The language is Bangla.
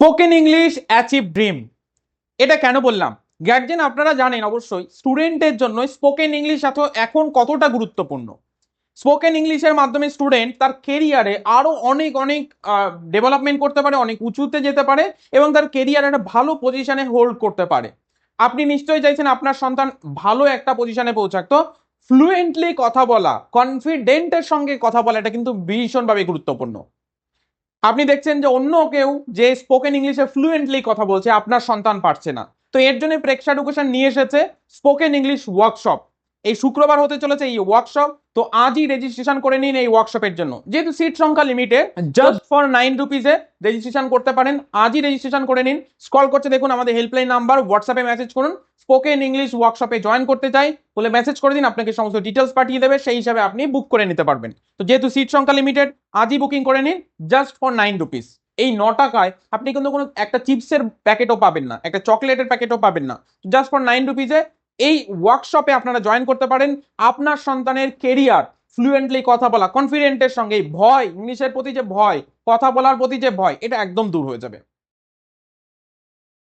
স্পোকেন ইংলিশ অ্যাচিভ ড্রিম এটা কেন বললাম? গার্জেন আপনারা জানেন অবশ্যই স্টুডেন্টের জন্য স্পোকেন ইংলিশ এত এখন কতটা গুরুত্বপূর্ণ? স্পোকেন ইংলিশের মাধ্যমে স্টুডেন্ট তার কেরিয়ারে আরও অনেক অনেক ডেভেলপমেন্ট করতে পারে, অনেক উঁচুতে যেতে পারে এবং তার কেরিয়ারে একটা ভালো পজিশনে হোল্ড করতে পারে। আপনি নিশ্চয়ই চাইছেন আপনার সন্তান ভালো একটা পজিশনে পৌঁছাক। তো ফ্লুয়েন্টলি কথা বলা কনফিডেন্টের সঙ্গে কথা বলা, এটা কিন্তু ভীষণভাবে গুরুত্বপূর্ণ। আপনি দেখছেন যে অন্য কেউ যে স্পোকেন ইংলিশে ফ্লুয়েন্টলি কথা বলছে, আপনার সন্তান পারছে না। তো এর জন্য প্রেক্ষা এডুকেশন নিয়ে এসেছে স্পোকেন ইংলিশ ওয়ার্কশপ এই শুক্রবার হতে চলেছে এই ওয়ার্কশপ তো আজই রেজিস্ট্রেশন করে নিন এই ওয়ার্কশপের জন্য। যেহেতু সিট সংখ্যা লিমিটেড জাস্ট ফর নাইন রুপিজে রেজিস্ট্রেশন করতে পারেন। আজই রেজিস্ট্রেশন করে নিন। স্কল করছে দেখুন আমাদের হেল্পলাইন নাম্বার হোয়াটসঅ্যাপে মেসেজ করুন। স্পোকেন ইংলিশ ওয়ার্কশপে জয়েন করতে চাই বলে মেসেজ করে দিন আপনাকে সমস্ত ডিটেলস পাঠিয়ে দেবে সেই হিসাবে আপনি বুক করে নিতে পারবেন। তো যেহেতু সিট সংখ্যা লিমিটেড আজই বুকিং করে নিন জাস্ট ফর নাইন রুপিস এই ন টাকায় আপনি কিন্তু কোনো একটা চিপসের প্যাকেটও পাবেন না একটা চকলেটের প্যাকেটও পাবেন না। জাস্ট ফর নাইন রুপিজে এই ওয়ার্কশপে আপনারা জয়েন করতে পারেন। আপনার সন্তানের কেরিয়ার ফ্লুয়েন্টলি কথা বলা কনফিডেন্টের সঙ্গে ভয়, ইংলিশের প্রতি যে ভয়, কথা বলার প্রতি যে ভয়, এটা একদম দূর হয়ে যাবে।